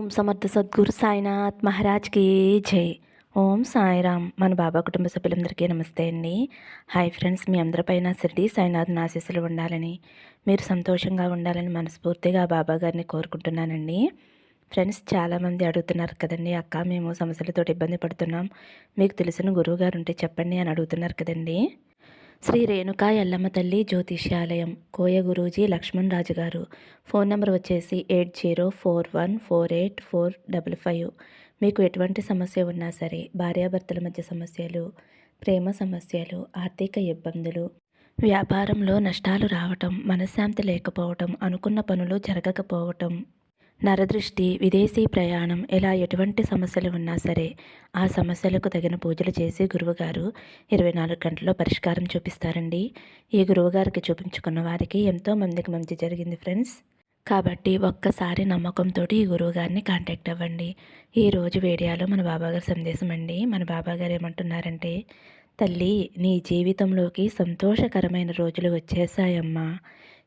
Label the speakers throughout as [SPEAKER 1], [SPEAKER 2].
[SPEAKER 1] ఓం సమర్థ సద్గురు సాయినాథ్ మహారాజ్కి జై. ఓం సాయిరామ్. మన బాబా కుటుంబ సభ్యులందరికీ నమస్తే అండి. హాయ్ ఫ్రెండ్స్ మీ అందరిపైన షిర్డీ సాయినాథ్ ఆశీస్సులు ఉండాలని మీరు సంతోషంగా ఉండాలని మనస్ఫూర్తిగా బాబా గారిని కోరుకుంటున్నానండి. ఫ్రెండ్స్ చాలామంది అడుగుతున్నారు కదండి అక్క మేము సమస్యలతో ఇబ్బంది పడుతున్నాం. మీకు తెలిసిన గురువు గారు ఉంటే చెప్పండి అని అడుగుతున్నారు కదండి. శ్రీ రేణుకా ఎల్లమ్మ తల్లి జ్యోతిష్యాలయం కోయ గురూజీ లక్ష్మణ్ రాజు గారు ఫోన్ నెంబర్ వచ్చేసి eight zero four one four eight four double five. మీకు ఎటువంటి సమస్య ఉన్నా సరే భార్యాభర్తల మధ్య సమస్యలు ప్రేమ సమస్యలు ఆర్థిక ఇబ్బందులు వ్యాపారంలో నష్టాలు రావటం మనశ్శాంతి లేకపోవటం అనుకున్న పనులు జరగకపోవటం నరదృష్టి విదేశీ ప్రయాణం ఇలా ఎటువంటి సమస్యలు ఉన్నా సరే ఆ సమస్యలకు తగిన పూజలు చేసి గురువుగారు ఇరవై నాలుగు గంటల్లో పరిష్కారం చూపిస్తారండి. ఈ గురువుగారికి చూపించుకున్న వారికి ఎంతో మందికి మంచి జరిగింది ఫ్రెండ్స్. కాబట్టి ఒక్కసారి నమ్మకంతో ఈ గురువుగారిని కాంటాక్ట్ అవ్వండి. ఈరోజు వీడియోలో మన బాబాగారి సందేశం అండి. మన బాబాగారు ఏమంటున్నారంటే తల్లి నీ జీవితంలోకి సంతోషకరమైన రోజులు వచ్చేసాయమ్మా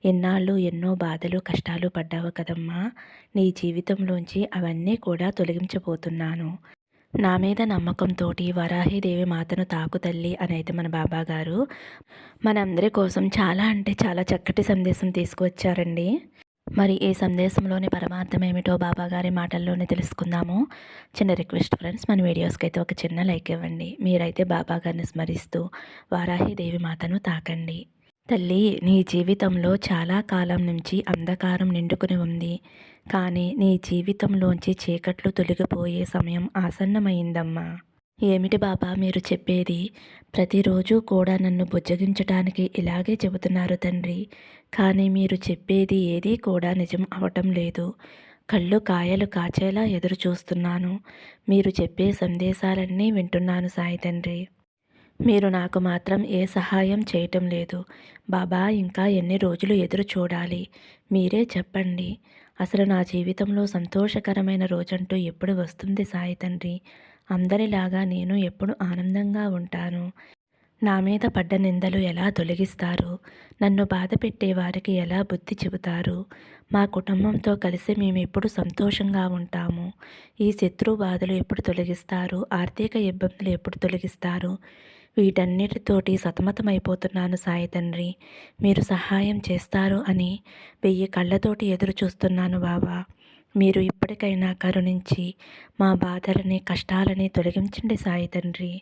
[SPEAKER 1] ఎన్నాళ్ళు ఎన్నో బాధలు కష్టాలు పడ్డావు కదమ్మా. నీ జీవితంలోంచి అవన్నీ కూడా తొలగించబోతున్నాను. నా మీద నమ్మకంతో వరాహిదేవి మాతను తాకు తల్లి అని అయితే మన బాబా గారు. మనందరి కోసం చాలా అంటే చాలా చక్కటి సందేశం తీసుకువచ్చారండి. మరి ఈ సందేశంలోని పరమార్థం ఏమిటో బాబాగారి మాటల్లోనే తెలుసుకుందాము. చిన్న రిక్వెస్ట్ ఫ్రెండ్స్ మన వీడియోస్కి అయితే ఒక చిన్న లైక్ ఇవ్వండి. మీరైతే బాబాగారిని స్మరిస్తూ స్మరిస్తూ వారాహిదేవి మాతను తాకండి. తల్లి నీ జీవితంలో చాలా కాలం నుంచి అంధకారం నిండుకుని ఉంది. కానీ నీ జీవితంలోంచి చీకట్లు తొలగిపోయే సమయం ఆసన్నమైందమ్మా. ఏమిటి బాబా మీరు చెప్పేది? ప్రతిరోజు కూడా నన్ను బుజ్జగించటానికి ఇలాగే చెబుతున్నారు తండ్రి. కానీ మీరు చెప్పేది ఏదీ కూడా నిజం అవటం లేదు. కళ్ళు కాయలు కాచేలా ఎదురు చూస్తున్నాను మీరు చెప్పే సందేశాలన్నీ వింటున్నాను సాయి తండ్రి. మీరు నాకు మాత్రం ఏ సహాయం చేయటం లేదు. బాబా ఇంకా ఎన్ని రోజులు ఎదురు చూడాలి? మీరే చెప్పండి. అసలు నా జీవితంలో సంతోషకరమైన రోజంటూ ఎప్పుడు వస్తుంది సాయి తండ్రి? అందరిలాగా నేను ఎప్పుడు ఆనందంగా ఉంటాను? నా మీద పడ్డ నిందలు ఎలా తొలగిస్తారు? నన్ను బాధ పెట్టే వారికి ఎలా బుద్ధి చెబుతారు? మా కుటుంబంతో కలిసి మేము ఎప్పుడు సంతోషంగా ఉంటాము? ఈ శత్రు బాధలు ఎప్పుడు తొలగిస్తారు? ఆర్థిక ఇబ్బందులు ఎప్పుడు తొలగిస్తారు? వీటన్నిటితోటి సతమతమైపోతున్నాను సాయి తండ్రి. మీరు సహాయం చేస్తారు అని వెయ్యి కళ్ళతోటి ఎదురు చూస్తున్నాను బాబా. మీరు ఇప్పటికైనా కరుణించి మా బాధలని కష్టాలని తొలగించండి సాయి తండ్రి.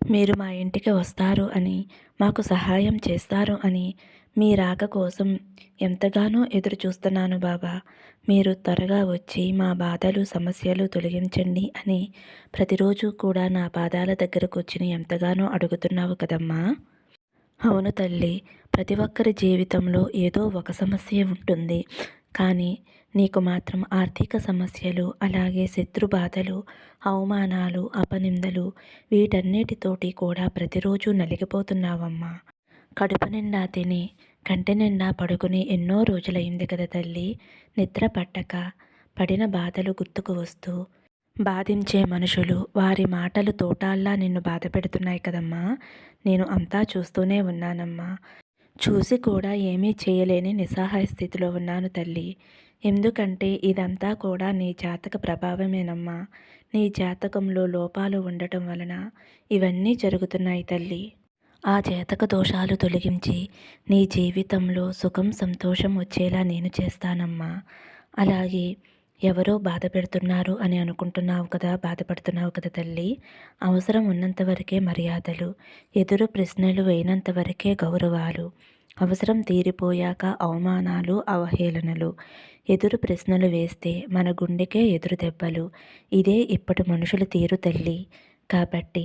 [SPEAKER 1] మీరు మా ఇంటికి వస్తారు అని మాకు సహాయం చేస్తారు అని మీ రాక కోసం ఎంతగానో ఎదురు చూస్తున్నాను బాబా. మీరు త్వరగా వచ్చి మా బాధలు సమస్యలు తొలగించండి అని ప్రతిరోజు కూడా నా పాదాల దగ్గరకు వచ్చి ఎంతగానో అడుగుతున్నావు కదమ్మా. అవును తల్లి ప్రతి ఒక్కరి జీవితంలో ఏదో ఒక సమస్య ఉంటుంది. కానీ నీకు మాత్రం ఆర్థిక సమస్యలు అలాగే శత్రు బాధలు అవమానాలు అపనిందలు వీటన్నిటితోటి కూడా ప్రతిరోజు నలిగిపోతున్నావమ్మా. కడుపు నిండా తిని కంటి నిండా పడుకుని ఎన్నో రోజులైంది కదా తల్లి. నిద్ర పట్టక పడిన బాధలు గుర్తుకు వస్తూ బాధించే మనుషులు వారి మాటలు తోటాల్లా నిన్ను బాధ పెడుతున్నాయి కదమ్మా. నేను అంతా చూస్తూనే ఉన్నానమ్మా. చూసి కూడా ఏమీ చేయలేని నిస్సహాయ స్థితిలో ఉన్నాను తల్లి. ఎందుకంటే ఇదంతా కూడా నీ జాతక ప్రభావమేనమ్మా. నీ జాతకంలో లోపాలు ఉండటం వలన ఇవన్నీ జరుగుతున్నాయి తల్లి. ఆ చేతక దోషాలు తొలగించి నీ జీవితంలో సుఖం సంతోషం వచ్చేలా నేను చేస్తానమ్మా. అలాగే ఎవరో బాధ పెడుతున్నారు అని అనుకుంటున్నావు కదా బాధపడుతున్నావు కదా తల్లి. అవసరం ఉన్నంత వరకే మర్యాదలు ఎదురు ప్రశ్నలు వేయనంత వరకే గౌరవాలు అవసరం తీరిపోయాక అవమానాలు అవహేళనలు ఎదురు ప్రశ్నలు వేస్తే మన గుండెకే ఎదురు దెబ్బలు ఇదే ఇప్పటి మనుషుల తీరు తల్లి. కాబట్టి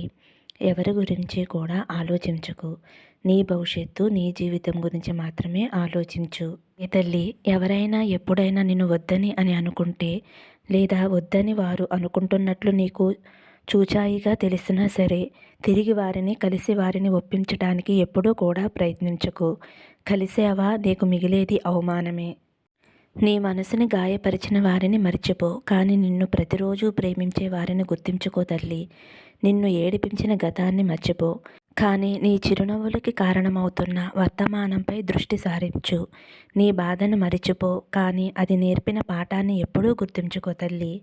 [SPEAKER 1] ఎవరి గురించి కూడా ఆలోచించకు. నీ భవిష్యత్తు నీ జీవితం గురించి మాత్రమే ఆలోచించు. ఈ తల్లి ఎవరైనా ఎప్పుడైనా నిన్ను వద్దని అని అనుకుంటే లేదా వద్దని వారు అనుకుంటున్నట్లు నీకు చూచాయిగా తెలిసినా సరే తిరిగి వారిని కలిసి వారిని ఒప్పించడానికి ఎప్పుడూ కూడా ప్రయత్నించకు. కలిసేవా నీకు మిగిలేది అవమానమే. నీ మనసుని గాయపరిచిన వారిని మర్చిపో కానీ నిన్ను ప్రతిరోజు ప్రేమించే వారిని గుర్తించుకో తల్లి. నిన్ను ఏడిపించిన గతాన్ని మర్చిపో కానీ నీ చిరునవ్వులకి కారణమవుతున్న వర్తమానంపై దృష్టి సారించు. నీ బాధను మరిచిపో కానీ అది నేర్పిన పాఠాన్ని ఎప్పుడూ గుర్తుంచుకో తల్లి.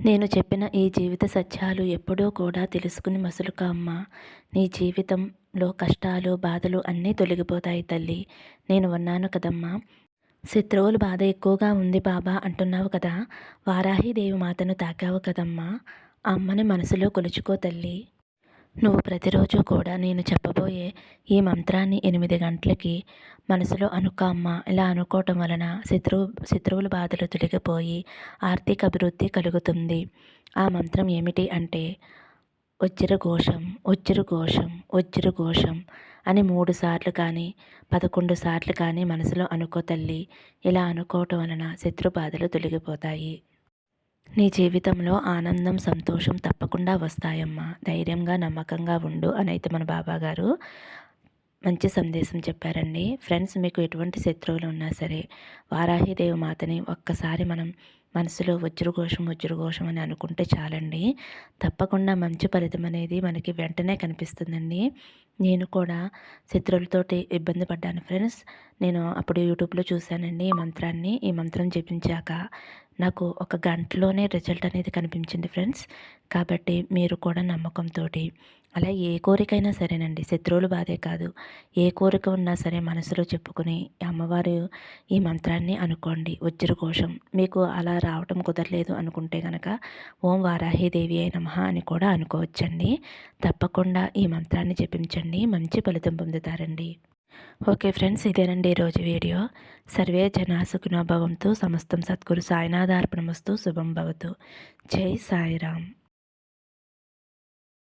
[SPEAKER 1] నేను చెప్పిన ఈ జీవిత సత్యాలు ఎప్పుడూ కూడా తెలుసుకుని మసులుక అమ్మ. నీ జీవితంలో కష్టాలు బాధలు అన్నీ తొలగిపోతాయి తల్లి. నేను ఉన్నాను కదమ్మా. శత్రువుల బాధ ఎక్కువగా ఉంది బాబా అంటున్నావు కదా. వారాహిదేవి మాతను తాకావు కదమ్మా. అమ్మని మనసులో కొలుచుకో తల్లి. నువ్వు ప్రతిరోజు కూడా నేను చెప్పబోయే ఈ మంత్రాన్ని ఎనిమిది గంటలకి మనసులో అనుక అమ్మ. ఇలా అనుకోవటం వలన శత్రువు శత్రువుల బాధలు తొలగిపోయి ఆర్థిక అభివృద్ధి కలుగుతుంది. ఆ మంత్రం ఏమిటి అంటే వజ్ర ఘోషం వజ్ర ఘోషం అని మూడు సార్లు కానీ పదకొండు సార్లు కానీ మనసులో అనుకో తల్లి. ఇలా అనుకోవటం వలన శత్రు బాధలు తొలగిపోతాయి. నీ జీవితంలో ఆనందం సంతోషం తప్పకుండా వస్తాయమ్మా. ధైర్యంగా నమ్మకంగా ఉండు అని అయితే మన బాబాగారు. మంచి సందేశం చెప్పారండి. ఫ్రెండ్స్ మీకు ఎటువంటి శత్రువులు ఉన్నా సరే వారాహిదేవి మాతని ఒక్కసారి మనం మనసులో వజ్రఘోషం వజ్రఘోషం అని అనుకుంటే చాలండి. తప్పకుండా మంచి ఫలితం అనేది మనకి వెంటనే కనిపిస్తుందండి. నేను కూడా శత్రువులతోటి ఇబ్బంది పడ్డాను ఫ్రెండ్స్. నేను అప్పుడు యూట్యూబ్లో చూశానండి ఈ మంత్రాన్ని. ఈ మంత్రం జపించాక నాకు ఒక గంటలోనే రిజల్ట్ అనేది కనిపించింది ఫ్రెండ్స్. కాబట్టి మీరు కూడా నమ్మకంతో అలా ఏ కోరికైనా సరేనండి. శత్రువులు బాధే కాదు. ఏ కోరిక ఉన్నా సరే మనసులో చెప్పుకుని అమ్మవారు ఈ మంత్రాన్ని అనుకోండి. వజ్రకోశం మీకు అలా రావటం కుదరలేదు అనుకుంటే కనుక ఓం వారాహిదేవి అయిన మహా అని కూడా అనుకోవచ్చండి. తప్పకుండా ఈ మంత్రాన్ని జపించండి. మంచి ఫలితం పొందుతారండి. ఓకే ఫ్రెండ్స్ ఇదేనండి ఈరోజు వీడియో. సర్వే జనా సమస్తం సద్గురు. సాయినాథార్పణమస్తు. శుభం భవతు. జై సాయిరామ్.